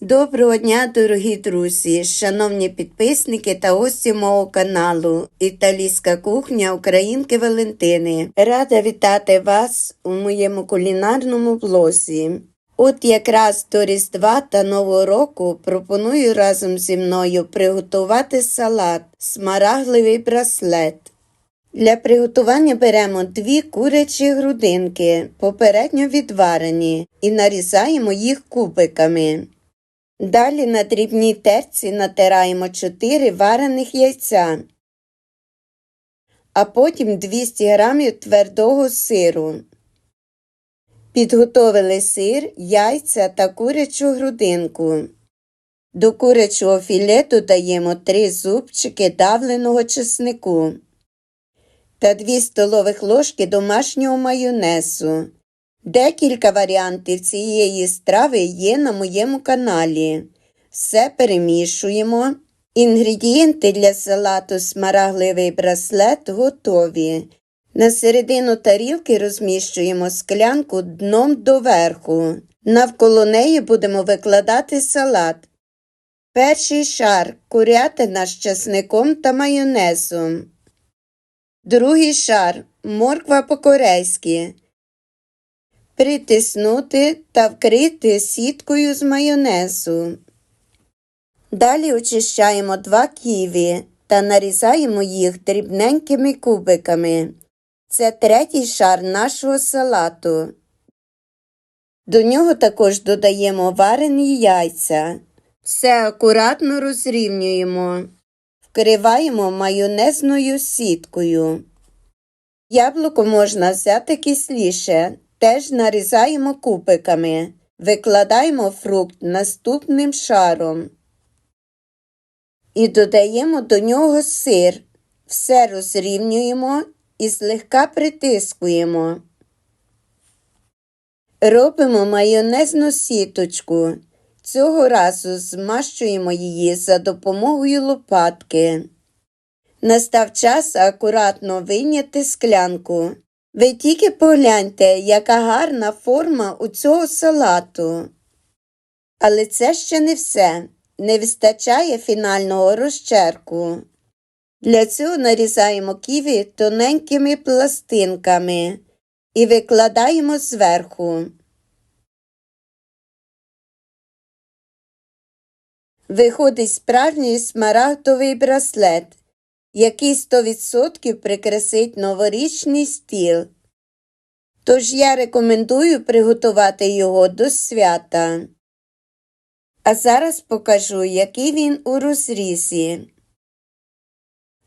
Доброго дня, дорогі друзі, шановні підписники та гості мого каналу Італійська кухня Українки Валентини. Рада вітати вас у моєму кулінарному блозі. От якраз до Різдва та Нового року пропоную разом зі мною приготувати салат смарагливий браслет. Для приготування беремо дві курячі грудинки, попередньо відварені, і нарізаємо їх кубиками. Далі на дрібній терці натираємо 4 варених яйця, а потім 200 г твердого сиру. Підготовили сир, яйця та курячу грудинку. До курячого філе додаємо 3 зубчики давленого чеснику та 2 столових ложки домашнього майонезу. Декілька варіантів цієї страви є на моєму каналі. Все перемішуємо. Інгредієнти для салату смарагливий браслет готові. На середину тарілки розміщуємо склянку дном доверху. Навколо неї будемо викладати салат. Перший шар курятина з часником та майонезом. Другий шар морква по-корейськи притиснути та вкрити сіткою з майонезу. Далі очищаємо два ківі та нарізаємо їх дрібненькими кубиками. Це третій шар нашого салату. До нього також додаємо варені яйця. Все акуратно розрівнюємо. Вкриваємо майонезною сіткою. Яблуко можна взяти кисліше, теж нарізаємо кубиками. Викладаємо фрукт наступним шаром. І додаємо до нього сир. Все розрівнюємо і злегка притискуємо. Робимо майонезну сіточку. Цього разу змащуємо її за допомогою лопатки. Настав час акуратно вийняти склянку. Ви тільки погляньте, яка гарна форма у цього салату. Але це ще не все. Не вистачає фінального розчерку. Для цього нарізаємо ківі тоненькими пластинками і викладаємо зверху. Виходить справжній смарагдовий браслет, який 100% прикрасить новорічний стіл. Тож я рекомендую приготувати його до свята. А зараз покажу, який він у розрізі.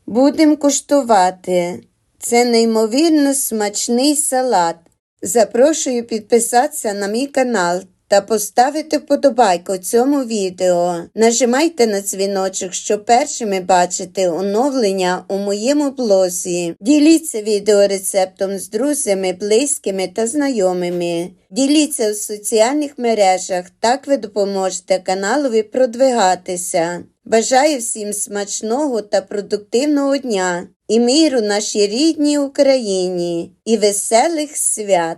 Будемо куштувати. Це неймовірно смачний салат. Запрошую підписатися на мій канал та поставити вподобайку цьому відео. Нажимайте на дзвіночок, щоб першими бачити оновлення у моєму блозі. Діліться відеорецептом з друзями, близькими та знайомими. Діліться у соціальних мережах, так ви допоможете каналові продвигатися. Бажаю всім смачного та продуктивного дня і миру нашій рідній Україні і веселих свят!